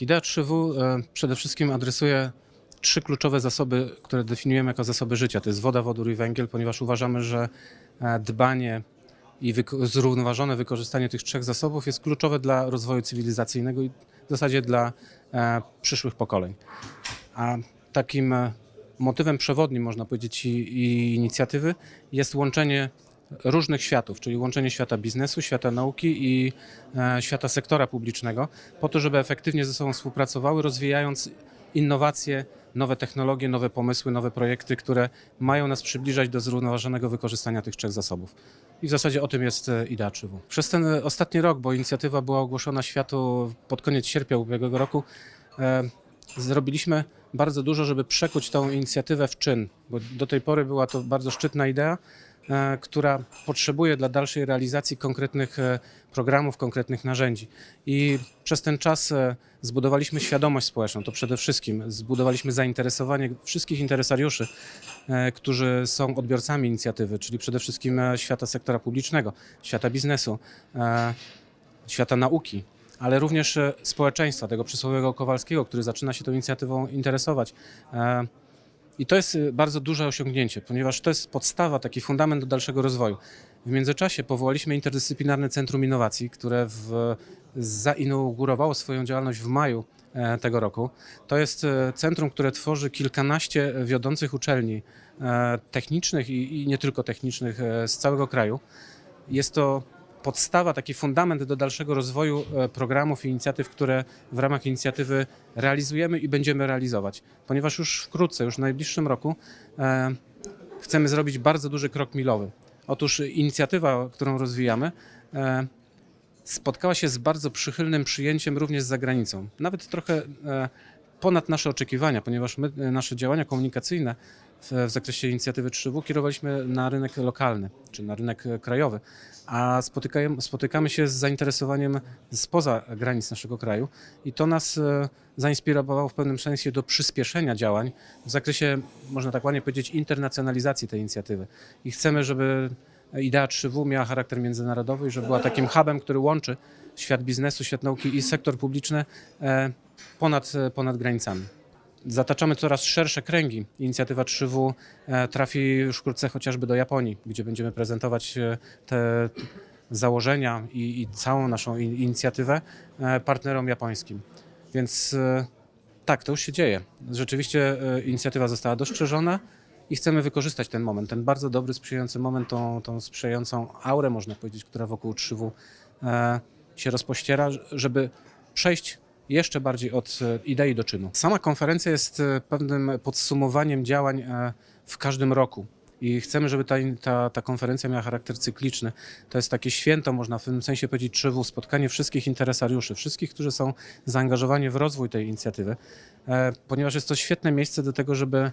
Idea 3W e, przede wszystkim adresuje trzy kluczowe zasoby, które definiujemy jako zasoby życia. To jest woda, wodór i węgiel, ponieważ uważamy, że e, dbanie i zrównoważone wykorzystanie tych trzech zasobów jest kluczowe dla rozwoju cywilizacyjnego i w zasadzie dla e, przyszłych pokoleń. A takim motywem przewodnim, można powiedzieć, i, i inicjatywy jest łączenie różnych światów, czyli łączenie świata biznesu, świata nauki i e, świata sektora publicznego, po to, żeby efektywnie ze sobą współpracowały, rozwijając innowacje, nowe technologie, nowe pomysły, nowe projekty, które mają nas przybliżać do zrównoważonego wykorzystania tych trzech zasobów. I w zasadzie o tym jest e, idea 3W. Przez ten e, ostatni rok, bo inicjatywa była ogłoszona światu pod koniec sierpnia ubiegłego roku, e, zrobiliśmy bardzo dużo, żeby przekuć tą inicjatywę w czyn, bo do tej pory była to bardzo szczytna idea, która potrzebuje dla dalszej realizacji konkretnych e, programów, konkretnych narzędzi. I przez ten czas e, zbudowaliśmy świadomość społeczną, to przede wszystkim zbudowaliśmy zainteresowanie wszystkich interesariuszy, e, którzy są odbiorcami inicjatywy, czyli przede wszystkim e, świata sektora publicznego, świata biznesu, e, świata nauki, ale również e, społeczeństwa, tego przysłowiowego Kowalskiego, który zaczyna się tą inicjatywą interesować. E, I to jest e, bardzo duże osiągnięcie, ponieważ to jest podstawa, taki fundament do dalszego rozwoju. W międzyczasie powołaliśmy Interdyscyplinarne Centrum Innowacji, które w, zainaugurowało swoją działalność w maju e, tego roku. To jest e, centrum, które tworzy kilkanaście wiodących uczelni e, technicznych i, i nie tylko technicznych e, z całego kraju. Jest to podstawa, taki fundament do dalszego rozwoju e, programów i inicjatyw, które w ramach inicjatywy realizujemy i będziemy realizować. Ponieważ już wkrótce, już w najbliższym roku e, chcemy zrobić bardzo duży krok milowy. Otóż inicjatywa, którą rozwijamy, e, spotkała się z bardzo przychylnym przyjęciem również za granicą. Nawet trochę ponad nasze oczekiwania, ponieważ my nasze działania komunikacyjne w, zakresie inicjatywy 3W kierowaliśmy na rynek lokalny, czy na rynek krajowy, a spotykamy, spotykamy się z zainteresowaniem spoza granic naszego kraju i to nas e, zainspirowało w pewnym sensie do przyspieszenia działań w zakresie, można tak ładnie powiedzieć, internacjonalizacji tej inicjatywy. I chcemy, żeby idea 3W miała charakter międzynarodowy i żeby była takim hubem, który łączy świat biznesu, świat nauki i sektor publiczny e, ponad, e, ponad granicami. Zataczamy coraz szersze kręgi. Inicjatywa 3W e, trafi już wkrótce chociażby do Japonii, gdzie będziemy prezentować e, te założenia i, i całą naszą in- inicjatywę e, partnerom japońskim. Więc tak, to już się dzieje. Rzeczywiście inicjatywa została dostrzeżona i chcemy wykorzystać ten moment, ten bardzo dobry, sprzyjający moment, tą, tą sprzyjającą aurę, można powiedzieć, która wokół 3W e, się rozpościera, żeby przejść jeszcze bardziej od e, idei do czynu. Sama konferencja jest e, pewnym podsumowaniem działań e, w każdym roku. I chcemy, żeby ta, ta, ta konferencja miała charakter cykliczny. To jest takie święto, można w tym sensie powiedzieć, 3W, spotkanie wszystkich interesariuszy, wszystkich, którzy są zaangażowani w rozwój tej inicjatywy, ponieważ jest to świetne miejsce do tego, żeby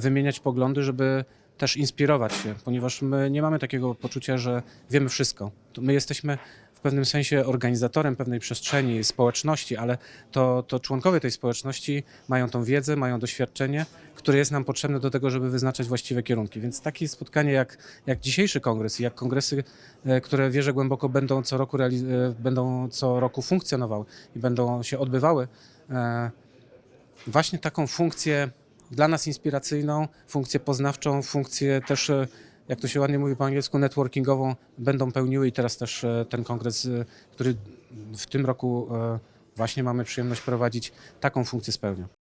wymieniać poglądy, żeby też inspirować się, ponieważ my nie mamy takiego poczucia, że wiemy wszystko. My jesteśmy w pewnym sensie organizatorem pewnej przestrzeni, społeczności, ale to, to członkowie tej społeczności mają tą wiedzę, mają doświadczenie, które jest nam potrzebne do tego, żeby wyznaczać właściwe kierunki. Więc takie spotkanie jak, jak dzisiejszy kongres i jak kongresy, e, które wierzę głęboko będą co roku, e, będą co roku funkcjonowały i będą się odbywały, e, właśnie taką funkcję dla nas inspiracyjną, funkcję poznawczą, funkcję też, jak to się ładnie mówi po angielsku, networkingową będą pełniły i teraz też e, ten kongres, e, który w tym roku e, właśnie mamy przyjemność prowadzić, taką funkcję spełnia.